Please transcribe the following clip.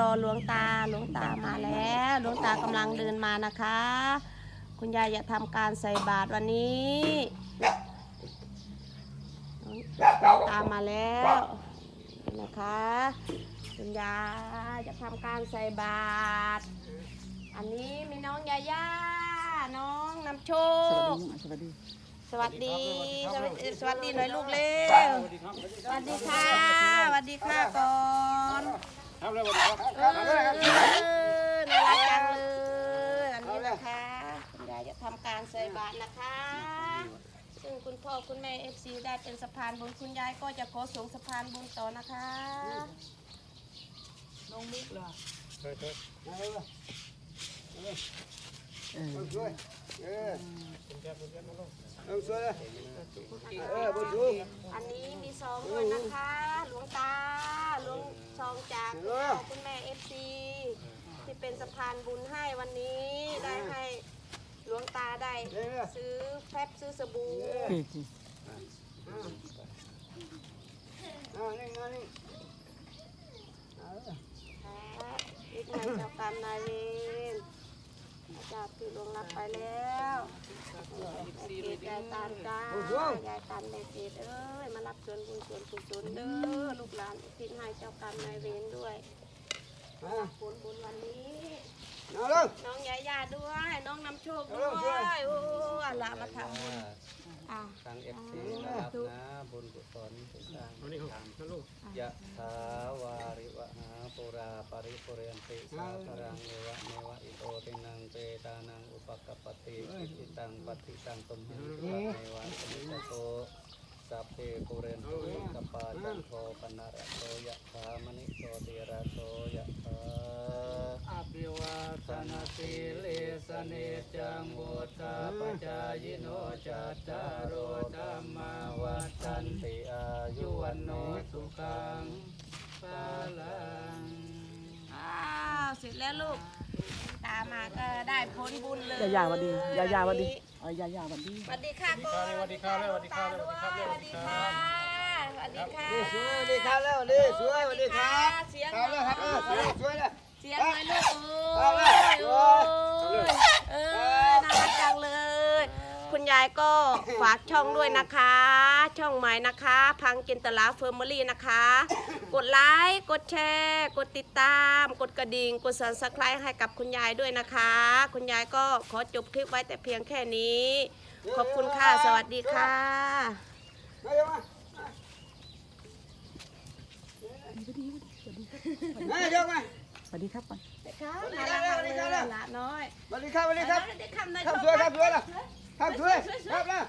รอหลวงตาหลวงตามาแล้วหลวงตากำลังเดินมานะคะ คุณยายจะทำการใส่บาตรวันนี้หลวงตามาแล้วนะคะ คุณยายจะทำการใส่บาตรอันนี้มีน้องยาย่าน้องนำโชสวัสคสวัสดีสวัสดีสวัสดีหน่อยลูกเร็วสวัสดีค่ะสวัสดีค่ะก่อ เลยวันนี้ครับเออน่ารักจังเลยอันนี้นะคะคุณยายจะทำการใส่บาตรนะคะ ซึ่งคุณพ่อคุณแม่เอฟซีได้เป็นสะพานบุญคุณยายก็จะขอส่งสะพานบุญต่อนะคะน้องมุกเหรอเฮ้ยเฮ้ยเออช่วยเออคุณแก้คุณแก้มาลงเอาช่วยเลยเออบุญชูอันนี้มีซองด้วยนะคะ หลวงตา หลวงซองจากคุณพ่อคุณแม่เอฟซีที่เป็นสะพานบุญให้วันนี้ได้ให้หลวงตาได้เด้อซื้อแฟบซื้อสบู่อ่านี่งานนี่ค่ะอีกหนึ่งเจ้ากรรมนายเวรจากที่หลวงรับไปแล้วเกด ยายตานจ้ายายตานแม่เกดเอ้ยมารับส่วนบุญส่วนกุศลเด้อลูกหลานทิ้งให้เจ้ากรรมนายเวรด้วยอ่าผลบุญวันนี้ เอาลงน้องยายาด้วย น้องนำโชคด้วยโอ้อันละมาทำบุญอะ ทางเอฟซีนะครับนะบุญกุศลทุกทางวันนี้ครับนั่นลูกยะถาวาริวหาปุราปริปุเรนติสาคารังเอวะเมวะอิโตตินังเปตานังอุ ปกปติอิตังปัติตังตุมหังคิปะเมวะสมิจจโตสัพเพปุเรนตุสัปปาจันโทปนะระโตยะถามณิโตติระโตยะถาอภิวาทนาสีเลสเนจังบุตาปจายโนจัตตารโอธรรมาวัฏันติอายุวันโนสุขังภาลังอ้าวเสร็จแล้วลูก ตามมาก็ได้ผลบุญเลยยายาวันดียายาวันดีเอายายาวันดีสวัสดีค่ะก่อนสวัสดีครับสวัสดีครับสวัสดีครับสวัสดีค่ะสวัสดีค่ะสวยดีครับแล้วดีสวยสวัสดีครับเสียงครับแล้วครับเออสวยสวยเลยเสียงหน่อยลูก เอา โอ้ เลย ยโอ้ยเออน่ารักจังเลย คุณยาย ก็ฝากช่องด้วยนะคะ ช่องใหม่นะคะ พังจินตลาเฟอร์มอรี่นะคะ กดไลค์กดแชร์ กดติดตาม กดกระดิ่ง กด subscribe ให้กับคุณยายด้วยนะคะ คุณยายก็ขอจบคลิปไว้แต่เพียงแค่นี้ ขอบคุณค่ะ สวัสดีค่ะมาเดี๋ยวมามาเดี๋ยวมาสวัสดีครับก่อนครับน่ารักมากเลยละน้อยสวัสดีครับสวัสดีครับเด็กคำนายครับสวยครับสวยล่ะครับสวยครับนะช่วยครับครับเสียงเอ อเออ